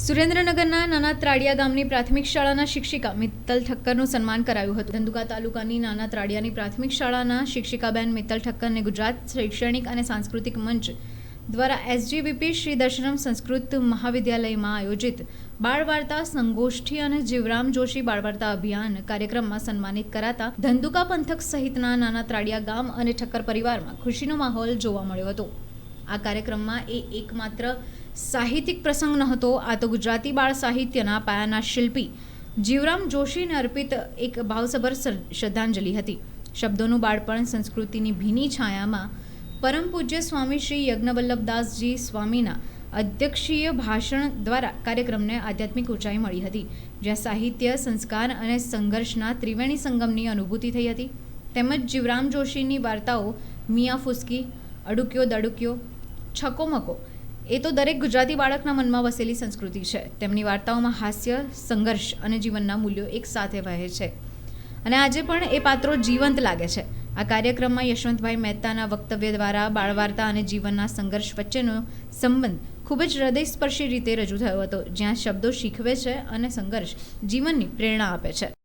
સુરેન્દ્રનગરના નાના ત્રાડિયા ગામની પ્રાથમિક શાળાના શિક્ષિકા મિત્તલ ઠક્કરનું સન્માન કરાયું હતું. ધંધુકા તાલુકાની નાના ત્રાડિયાની પ્રાથમિક શાળાના શિક્ષિકાબેન મિત્તલ ઠક્કરને ગુજરાત શૈક્ષણિક અને સાંસ્કૃતિક મંચ દ્વારા એસજીવીપી શ્રી દર્શનમ સંસ્કૃત મહાવિદ્યાલયમાં આયોજિત બાળવાર્તા સંગોષ્ઠી અને જીવરામ જોશી બાળવાર્તા અભિયાન કાર્યક્રમમાં સન્માનિત કરાતા ધંધુકા પંથક સહિતના નાના ત્રાડિયા ગામ અને ઠક્કર પરિવારમાં ખુશીનો માહોલ જોવા મળ્યો હતો. આ કાર્યક્રમમાં એ એકમાત્ર સાહિત્યિક પ્રસંગ નહોતો, આ તો ગુજરાતી બાળ સાહિત્યના પાયાના શિલ્પી જીવરામ જોશીને અર્પિત એક ભાવસભર શ્ર- શ્રદ્ધાંજલિ હતી. શબ્દોનું બાળપણ સંસ્કૃતિની ભીની છાયામાં પરમ પૂજ્ય સ્વામી શ્રી યજ્ઞવલ્લભદાસજી સ્વામીના અધ્યક્ષીય ભાષણ દ્વારા કાર્યક્રમને આધ્યાત્મિક ઊંચાઈ મળી હતી, જ્યાં સાહિત્ય, સંસ્કાર અને સંઘર્ષના ત્રિવેણી સંગમની અનુભૂતિ થઈ હતી. તેમજ જીવરામ જોશીની વાર્તાઓ મિયા ફુસકી, અડુક્યો દડુક્યો છકોમકો એ તો દરેક ગુજરાતી બાળકના મનમાં વસેલી સંસ્કૃતિ છે. તેમની વાર્તાઓમાં હાસ્ય, સંઘર્ષ અને જીવનના મૂલ્યો એક સાથે વહે છે. અને આજે પણ એ પાત્રો જીવંત લાગે છે. આ કાર્યક્રમમાં યશવંતભાઈ મહેતાના વક્તવ્ય દ્વારા બાળવાર્તા અને જીવનના સંઘર્ષ વચ્ચેનો સંબંધ ખૂબ જ હૃદયસ્પર્શી રીતે રજૂ થયો હતો, જ્યાં શબ્દો શીખવે છે અને સંઘર્ષ જીવનની પ્રેરણા આપે છે.